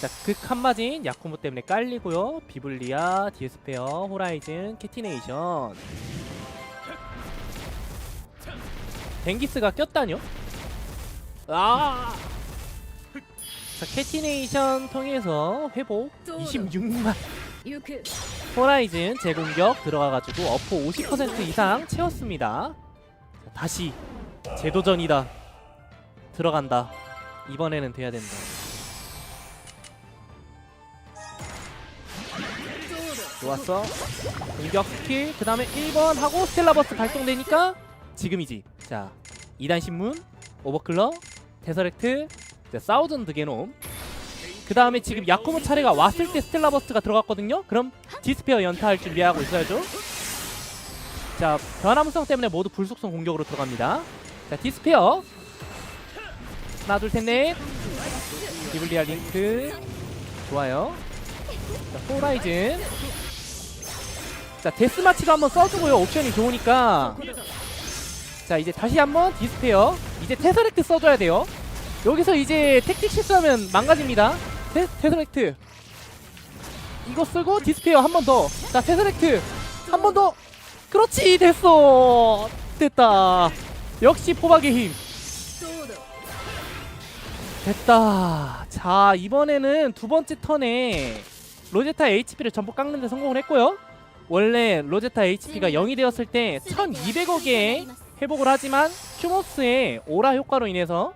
자, 극 한마진 야쿠모 때문에 깔리고요. 비블리아, 디에스페어, 호라이즌, 캐티네이션. 댕기스가 꼈다뇨? 아! 자, 캐티네이션 통해서 회복 26만 行く 호라이즌 재공격 들어가가지고 어포 50% 이상 채웠습니다. 자, 다시 재도전이다. 들어간다. 이번에는 돼야 된다. 좋았어. 공격 스킬. 그 다음에 1번 하고 스텔라버스 발동되니까 지금이지. 자, 2단 신문, 오버클러, 테서렉트, 자, 사우전드 게놈. 그 다음에 지금 야코모 차례가 왔을 때 스텔라버스가 들어갔거든요. 그럼 디스페어 연타할 준비하고 있어야죠. 자, 변화무성 때문에 모두 불속성 공격으로 들어갑니다. 자, 디스페어. 하나, 둘, 셋, 넷. 비블리아 링크. 좋아요. 자, 호라이즌. 자 데스마치도 한번 써주고요. 옵션이 좋으니까. 자 이제 다시 한번 디스페어. 이제 테서렉트 써줘야 돼요. 여기서 이제 택틱 실수하면 망가집니다. 테, 테서렉트. 이거 쓰고 디스페어 한 번더자 테서렉트. 한 번 더. 그렇지 됐어. 됐다. 역시 포박의 힘. 됐다. 자 이번에는 두 번째 턴에 로제타 HP를 전부 깎는데 성공을 했고요. 원래 로제타 HP가 0이 되었을 때 1200억의 회복을 하지만 큐모스의 오라 효과로 인해서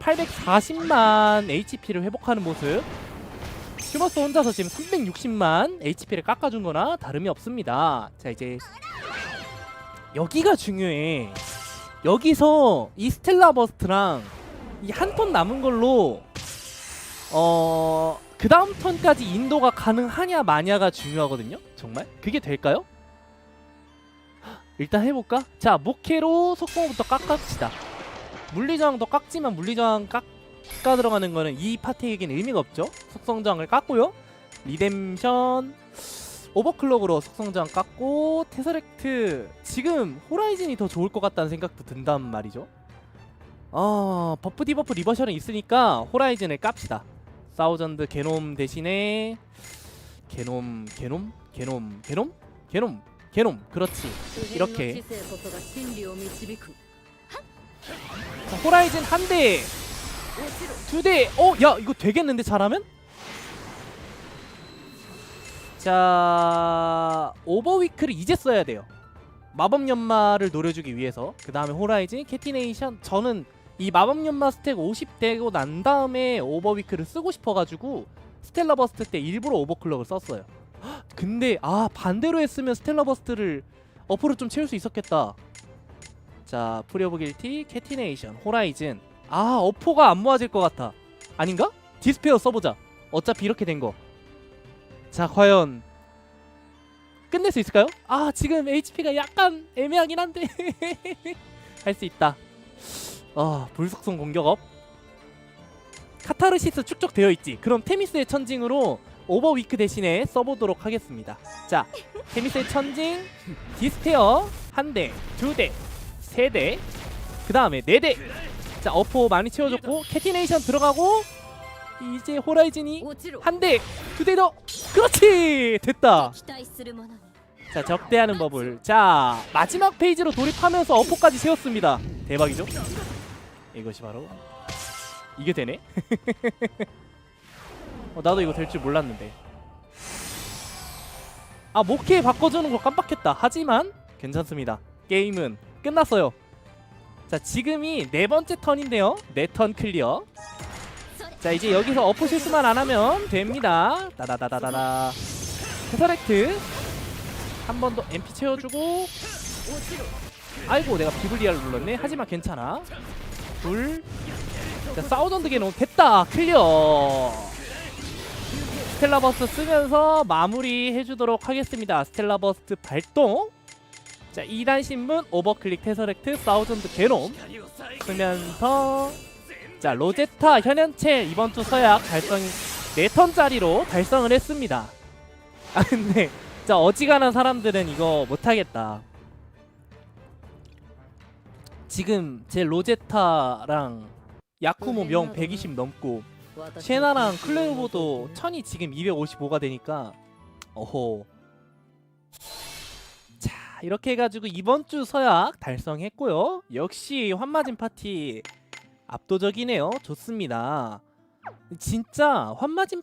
840만 HP를 회복하는 모습. 큐모스 혼자서 지금 360만 HP를 깎아준 거나 다름이 없습니다. 자, 이제 여기가 중요해. 여기서 이 스텔라 버스트랑 이 한 턴 남은 걸로 어... 그 다음 턴까지 인도가 가능하냐 마냐가 중요하거든요. 정말 그게 될까요? 일단 해볼까? 자 목회로 속공부터 깎읍시다. 물리저항도 깎지만 물리저항 깎아 들어가는 거는 이 파티에겐 의미가 없죠. 속성저항을 깎고요. 리뎀션 오버클럭으로 속성저항 깎고 테서렉트 지금 호라이즌이 더 좋을 것 같다는 생각도 든단 말이죠. 어 버프 디버프 리버션은 있으니까 호라이즌을 깝시다. 사우전드 게놈 대신에 게놈 게놈 게놈 게놈 게놈 게놈. 그렇지. 이렇게. 자, 호라이즌 한대두대어야 이거 되겠는데 잘하면? 자 오버위크를 이제 써야 돼요. 마법 연마를 노려주기 위해서. 그 다음에 호라이즌 캐티네이션. 저는 이 마법 연마 스택 50 되고 난 다음에 오버위크를 쓰고 싶어가지고 스텔라 버스트 때 일부러 오버클럭을 썼어요. 헉, 근데 아 반대로 했으면 스텔라 버스트를 어프로 좀 채울 수 있었겠다. 자, 프리오브 길티, 캐티네이션, 호라이즌. 아, 어포가 안 모아질 것 같아. 아닌가? 디스페어 써보자. 어차피 이렇게 된 거. 자, 과연 끝낼 수 있을까요? 아, 지금 HP가 약간 애매하긴 한데 할 수 있다. 아 불속성 공격업. 카타르시스 축적되어 있지. 그럼 테미스의 천징으로 오버위크 대신에 써보도록 하겠습니다. 자 테미스의 천징 디스테어 한대 두대 세대 그 다음에 네대. 자 어포 많이 채워줬고 캐티네이션 들어가고 이제 호라이즌이 한대 두 대 더. 그렇지! 됐다. 자 적대하는 법을. 자 마지막 페이지로 돌입하면서 어포까지 세웠습니다. 대박이죠? 이것이 바로 이게 되네? 어, 나도 이거 될 줄 몰랐는데. 아 목회 바꿔주는 거 깜빡했다. 하지만 괜찮습니다. 게임은 끝났어요. 자 지금이 네 번째 턴인데요. 네 턴 클리어. 자 이제 여기서 어프 실수만 안 하면 됩니다. 따다다다다다. 테사렉트. 한 번 더 MP 채워주고. 아이고 내가 비블리아를 눌렀네. 하지만 괜찮아. 둘. 자, 사우던드 게노 됐다. 클리어. 스텔라버스트 쓰면서 마무리 해주도록 하겠습니다. 스텔라버스트 발동. 자 2단 신문 오버클릭 테서렉트 사우전드 게놈. 쓰면서. 자 로제타 현현체 이번 주 서약 달성 4턴짜리로 달성을 했습니다. 아 근데 자 어지간한 사람들은 이거 못하겠다 지금 제 로제타랑 야쿠모 명 120 넘고 시에나랑 클레르보도 천이 지금 255가 되니까 어호 자 이렇게 해가지고 이번 주 서약 달성했고요. 역시 환마진 파티 압도적이네요. 좋습니다. 진짜 환마진